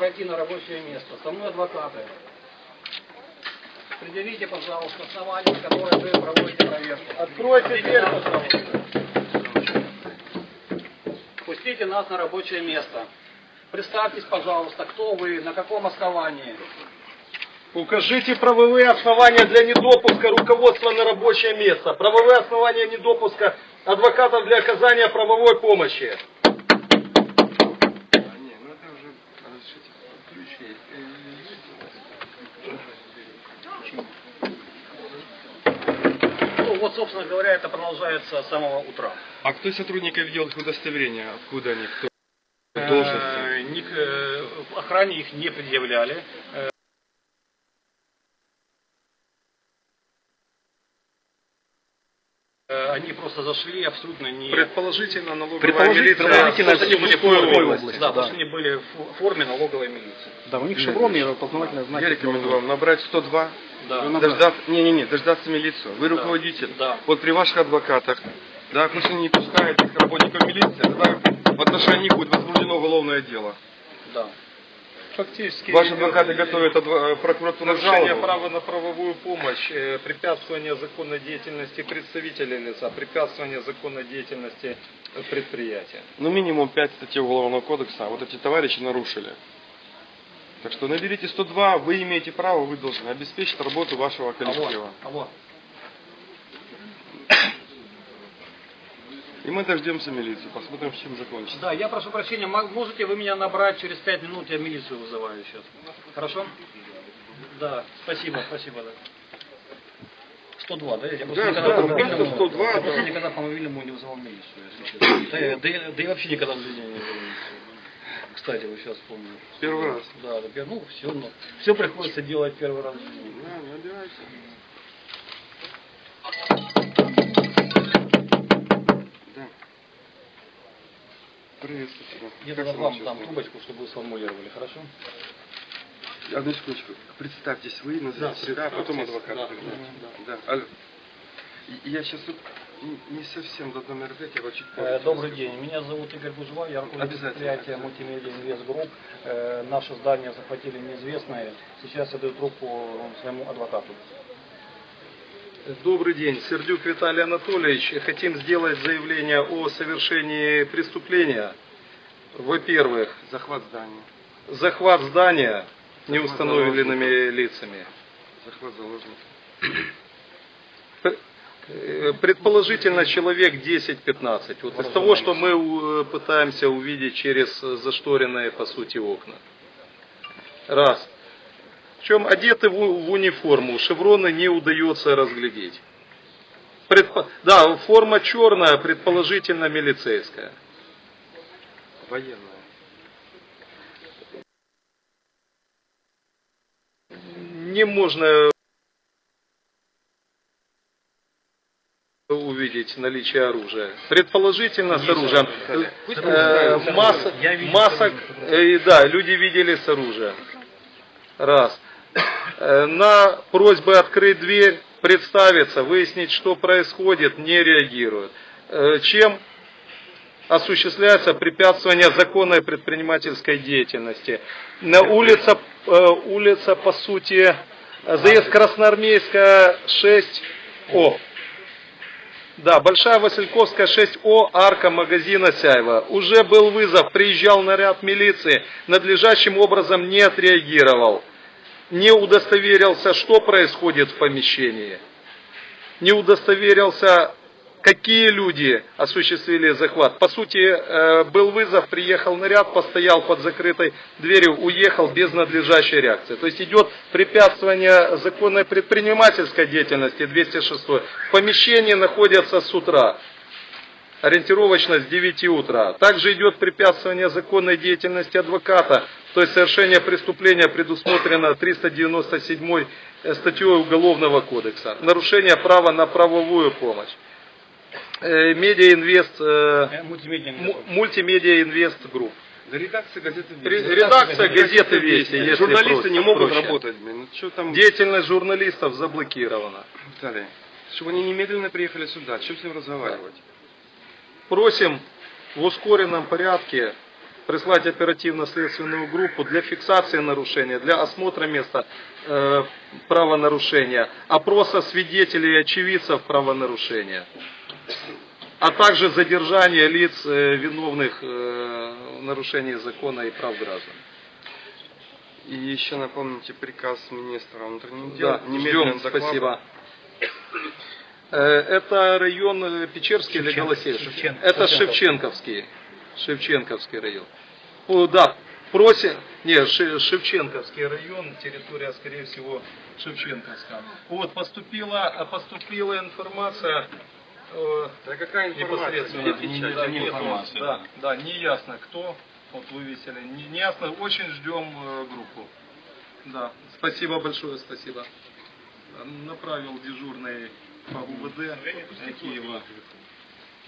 пройти на рабочее место. Со мной адвокаты. Предъявите, пожалуйста, основания, на которые вы проводите проверку. Откройте дверь, пожалуйста. Пустите нас на рабочее место. Представьтесь, пожалуйста, кто вы, на каком основании. Укажите правовые основания для недопуска руководства на рабочее место. Правовые основания недопуска адвокатов для оказания правовой помощи. А, не, ну это уже разрешите ключи. Ну, вот, собственно говоря, это продолжается с самого утра. А кто из сотрудников видел их удостоверения? Откуда они? Кто? Должности? Э, ник- э, охране их не предъявляли. Э, Они просто зашли абсолютно не... Предположительно, налоговая Предположительно, милиция предположительно, они были в форме, области. да, потому что они были в форме налоговой милиции. Да, у них шеврон и опознавательные знаки. Я рекомендую вам набрать 102, Да. дождаться, не, не, не, дождаться милицию. Вы руководитель. Да. Вот при ваших адвокатах, да, пусть они не пускают их работников милиции, тогда в отношении них будет возбуждено уголовное дело. Да. Фактически, Ваши адвокаты готовят адво- прокуратуру нарушение жалобу. права на правовую помощь, э, препятствование законной деятельности представителя лица, препятствование законной деятельности предприятия. Ну, минимум 5 статей Уголовного кодекса вот эти товарищи нарушили. Так что наберите 102, вы имеете право, вы должны обеспечить работу вашего коллектива. Алло. И мы дождемся милицию, посмотрим, с чем закончится. Да, я прошу прощения, мо- можете вы меня набрать через пять минут, я милицию вызываю сейчас. Хорошо? Да, спасибо, спасибо, да. 102, да? Я просто Да, никогда да, по да, мобильному, 102, я просто да. никогда по мобильному не вызывал милицию, если честно. Да, я- да, я- да и вообще никогда в жизни не вызывал милицию. Кстати, вы сейчас вспомнили. Первый раз. Да, да, пер- ну все, ну, все приходится делать первый раз. Да, набирайте. Да. Приветствую тебя. Я тогда сама вам там трубочку, чтобы вы сформулировали, хорошо? Одну секундочку. Представьтесь вы, назовите себя, а потом адвокат. Да, передайте. да. Да. Алло. Я сейчас не- не совсем до номер пять, я вот чуть позже Э, Добрый день, меня зовут Игорь Бужева, я руководитель предприятия Мультимедиа Инвест Групп. Э, Наше здание захватили неизвестные. Сейчас я даю трубку своему адвокату. Добрый день, Сердюк Виталий Анатольевич. Хотим сделать заявление о совершении преступления. Во-первых, Захват здания. захват здания неустановленными лицами. Захват заложников. Э, Предположительно, человек 10-15. Вот из того, что мы э, пытаемся увидеть через э, зашторенные, по сути, окна. Раз. Причем одеты в, униформу, шевроны не удается разглядеть. Предпо- Да, форма черная, предположительно милицейская. Военная. Не можно увидеть наличие оружия. Предположительно с оружием. Э, масса- масок, э, да, люди видели с оружием. Раз. Э, На просьбы открыть дверь, представиться, выяснить, что происходит, не реагируют. Э, Чем осуществляется препятствование законной предпринимательской деятельности. На улица, э, улица по сути, э, заезд Красноармейская 6О. Да, Большая Васильковская 6О, арка магазина Сяева. Уже был вызов, приезжал наряд милиции, надлежащим образом не отреагировал. Не удостоверился, что происходит в помещении. Не удостоверился, какие люди осуществили захват. По сути, э, был вызов, приехал наряд, постоял под закрытой дверью, уехал без надлежащей реакции. То есть идет препятствование законной предпринимательской деятельности 206. В помещении находятся с утра ориентировочно с 9 утра. Также идет препятствование законной деятельности адвоката, то есть совершение преступления предусмотрено 397 статьей Уголовного кодекса. Нарушение права на правовую помощь. Э, Медиа Инвест, э, Э, Мультимедиа му- мультимедиа Инвест Групп. Да редакция газеты «Вести». Редакция газеты Вести, если Журналисты проще- не могут проще. работать, блин. Ну что там, Деятельность журналистов заблокирована. Виталий? Чтобы они немедленно приехали сюда, чем с ним разговаривать? Просим в ускоренном порядке прислать оперативно-следственную группу для фиксации нарушения, для осмотра места э, правонарушения, опроса свидетелей и очевидцев правонарушения, а также задержание лиц, э, виновных э, в нарушении закона и прав граждан. И еще напомните приказ министра внутренних дел. Да, Немедленно ждем, доклад. спасибо. Э, Это район Печерский или Голосеевский? Шевчен- Это Шевченковский. Шевченковский. Район. О, да, просим, не, Ше- Шевченковский район, территория, скорее всего, Шевченковская. Вот, поступила, поступила информация, э, Да какая информация? непосредственно. Да, не нет, информация, да, да. да, не ясно кто, вот вывесили, не, не ясно, очень ждем э, группу. Да, спасибо большое, спасибо. Направил дежурный по УВД Киева.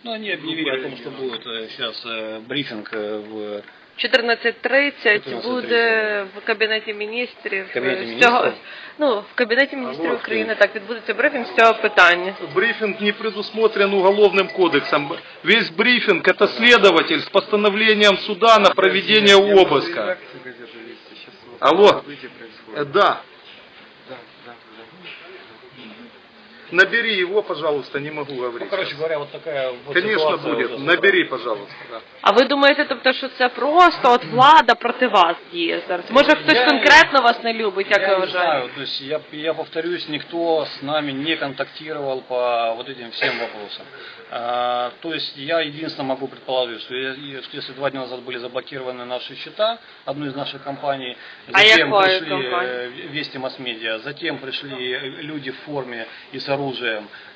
Ну, они объявили о том, что будет э, сейчас э, брифинг э, в 14.30 буде 14:30. в кабінеті міністрів. В кабінеті з цього- міністрів? ну, в кабінеті міністрів вот України так відбудеться брифінг з цього питання. Брифинг не предусмотрен уголовным кодексом. Весь брифинг это следователь с постановлением суда на проведение обыска. Редакция газеты «Вести». Сейчас вот Алло. событие происходит. Э, Да, Да, набери его, пожалуйста, не могу Ну, говорить. короче говоря, вот такая вот Конечно ситуация будет, уже набери, пожалуйста. да. А ви думаєте, тобто, що це просто от влада проти вас діє зараз? Може хтось Я- конкретно вас не любить, як Я ви не вважаєте? знаю, то есть я, я повторюсь, никто с нами не контактировал по вот этим всем вопросам. А, то есть я единственное могу предположить, что я- и- что если два дня назад были заблокированы наши счета, одной из наших компаний, А затем какой пришли компании? э, Вести масс-медиа, затем пришли э, люди в форме и с оружием,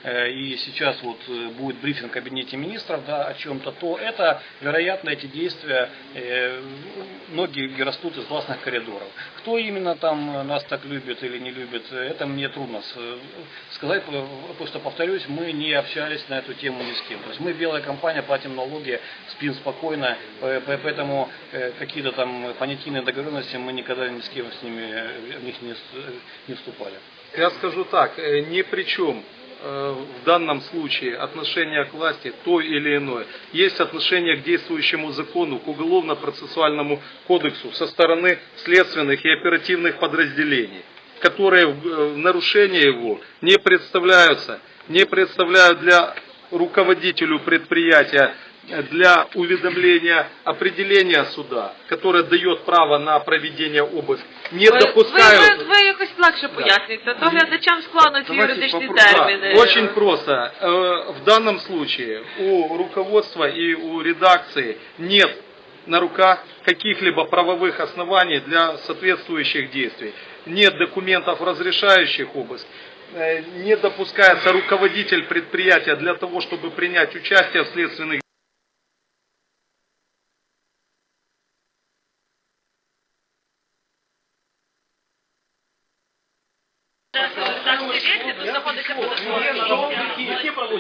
э, и сейчас вот э, будет брифинг в кабинете министров да, о чем-то, то это, вероятно, эти действия, э, ноги растут из властных коридоров. Кто именно там э, нас так любит или не любит, э, это мне трудно э, сказать, э, что, повторюсь, мы не общались на эту тему ни с кем. То есть мы, белая компания, платим налоги, спим спокойно, э, по- поэтому э, какие-то там понятийные договоренности мы никогда ни с кем с ними э, в них э, не вступали. Я скажу так, э, ни при чем э, в данном случае отношение к власти то или иное. Есть отношение к действующему закону, к уголовно-процессуальному кодексу со стороны следственных и оперативных подразделений, которые в э, в нарушение его не представляются, не представляют для руководителю предприятия для уведомления определения суда, которое дает право на проведение обыска, не Ви, допускают... ви, ви, ви якось легше пояснюєте, то глядачам складно ці Давайте юридичні попробуем. терміни. Да, очень просто. Э, В данном случае у руководства и у редакции нет на руках каких-либо правовых оснований для соответствующих действий. Нет документов, разрешающих обыск. Э, Не допускается руководитель предприятия для того, чтобы принять участие в следственных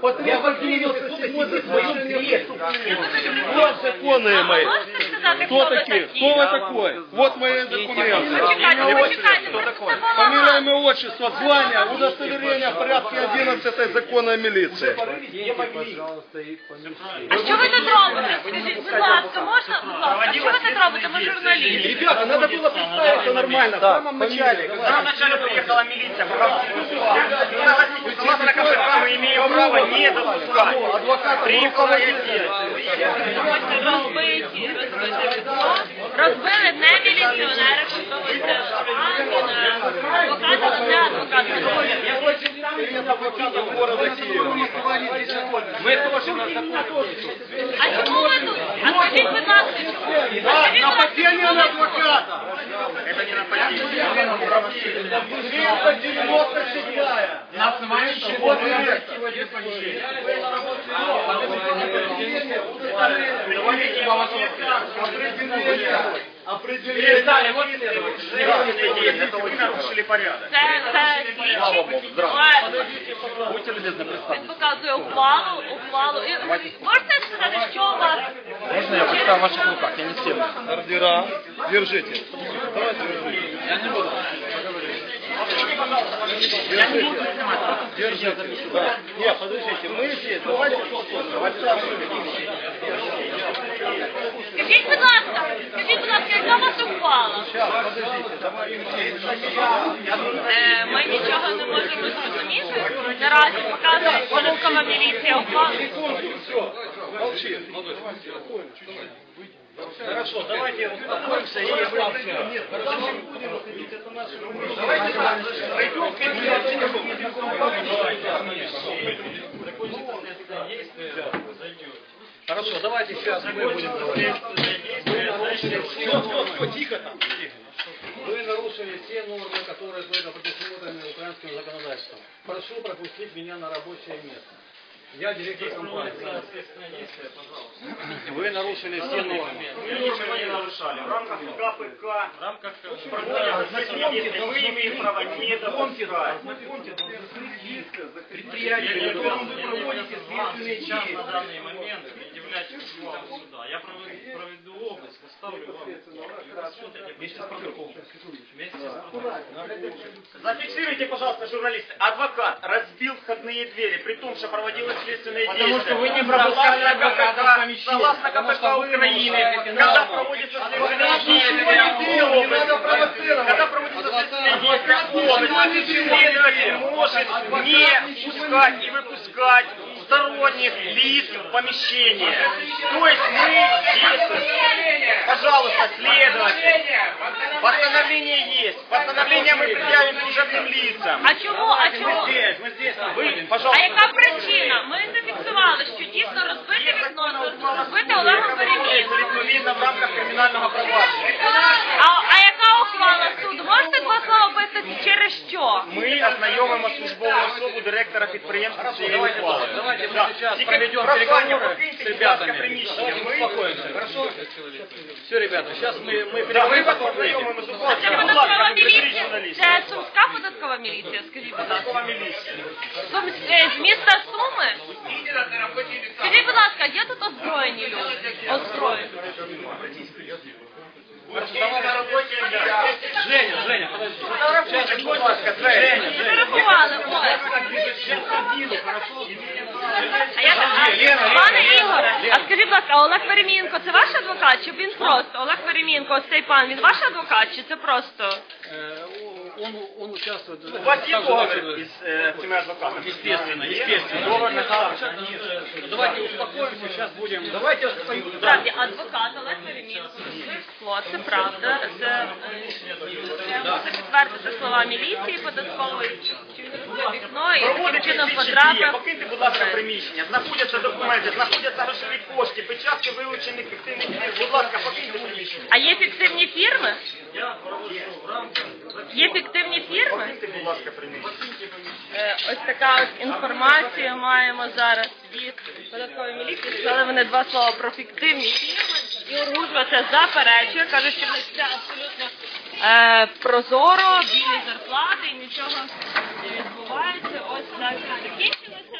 Я поделился сегодня своим креслом. Вот законы мои. Кто такие? Кто вы такой? Вот мои документы. Фамилия, имя, отчество, звание, удостоверение в порядке 11 закона о милиции. А що ви тут робите? Скажіть, будь ласка, можна? Будь ласка, що ви тут робите? Ми журналісти. Ребята, надо было представиться нормально, в самом начале. Вначале приехала милиция, согласно на КПК мы имеем право Я не допускаю. Приїхали розбили не міліціонери, що ви це не адвокат. Мы тоже на законе. А чому ви тут? А скажіть, будь ласка, а Нападение на адвоката. Это не нападение. 396 На основании чего Вот вы Удостоверение, удостоверение. Говорите, Определение Перестали, вот это вот. Вы нарушили порядок. Це, це слідчі. Ладно. Будьте любезны, Він представьте. показує ухвалу, ухвалу. І можете сказати, що у вас? Можно я представлю в ваших руках? Я не сильно. Ордера. Держите. Давайте держите. Я не буду. Держите. Да. Нет, подождите, мы здесь. Давайте Скажіть, будь ласка, Ми нічого не можемо зрозуміти. Наразі показує податкова міліція ухвалу. Молчи. Хорошо, давайте успокоимся и Нет, хорошо, не будем уходить, это наше Давайте Хорошо, давайте сейчас мы будем говорить. Вы нарушили все, все, все, тихо там, тихо. Вы все нормы, которые предусмотрены украинским законодательством. Прошу пропустить меня на рабочее место. Я директор компании. Вы нарушили все нормы. Мы ничего не нарушали. В рамках КПК, в рамках вы имеете право не допускать. Предприятия, которым вы проводите следственные на данный момент предъявлять ухвалу суда. Я проведу, проведу обыск, оставлю вам. Вместе с прокурором. Вместе с прокурором. Зафиксируйте, пожалуйста, журналисты. Адвокат разбил входные двери, при том, что проводилось следственное Потому действие. что вы не пропускали адвоката в. Согласно Потому КПК Украины, когда проводится обыск, провоцировать. когда проводится обыск, ничего не следователь может не пускать и выпускать сторонних лиц в помещение. То есть мы действуем. Пожалуйста, следователь. Постановление есть. Постановление мы предъявим служебным лицам. А чому? А чому? Здесь, мы здесь. Вы, А пожалуйста. яка причина? Ми зафіксували, що дійсно розбите вікно, розбите Олегом Перемінку. Відповідно в рамках кримінального провадження. мы Да. сейчас Тільки проведем прохання, переговоры покиньте, с будь ласка, ребятами. приміщення. Давайте Ми- успокоимся, хорошо? Все, ребята, сейчас мы, мы Да, ми переговорим, вас потом выйдем. познайомимо з Це ухвалою. Будь податкова ласка, приберіть міліція? журналістів. Це сумська податкова міліція, скажіть, будь ласка. Податкова міліція. Сум, е, з міста Суми? Скажіть, будь ласка, є тут озброєні люди? Озброєні. Женя, Женя, подожди. Фотографуйте, будь ласка, Женя. Фотографували, ось. А я а, пане Ігоре, а скажіть, будь ласка, Олег Веремієнко це ваш адвокат, чи він просто? Олег Веремієнко, ось цей пан, він ваш адвокат, чи це просто? Э, участвует... У вас є договір із е, цими адвокатами? Естественно, естественно. Договір на Давайте успокоимся, сейчас будем... Давайте успокоимся. Справді, адвокат Олег Веремієнко розбив це правда. Це, е, це підтвердити слова міліції податкової, розбив вікно і таким чином слідчі дії. потрапив. Покиньте, будь ласка, приміщення. Знаходяться документи, знаходяться грошові кошти, печатки вилучених фіктивних дій. Будь ласка, покиньте приміщення. А є фіктивні фірми? Є фіктивні фірми? Покиньте, будь ласка, приміщення. Е, Ось така ось інформація маємо зараз від податкової міліції. Сказали вони два слова про фіктивні фірми. І Ургужва це заперечує, каже, що в них все абсолютно е, прозоро, білі зарплати і нічого не відбувається. Ось так закінчилося.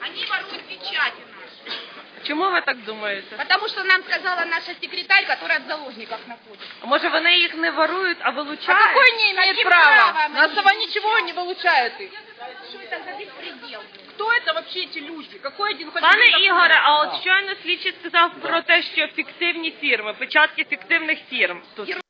Они воруют печати. Чому ви так думаєте? Потому что нам сказала наша секретарь, которая в заложниках находится. А Може вони їх не ворують, а вилучають? А какой не имеет Каким права? правом? На основании чего они вылучают их? Что это за беспредел? Кто это вообще эти люди? Какой один хоть Пане один Ігоре, а от щойно слідчий сказав про те, що фіктивні фірми, печатки фіктивних фірм тут.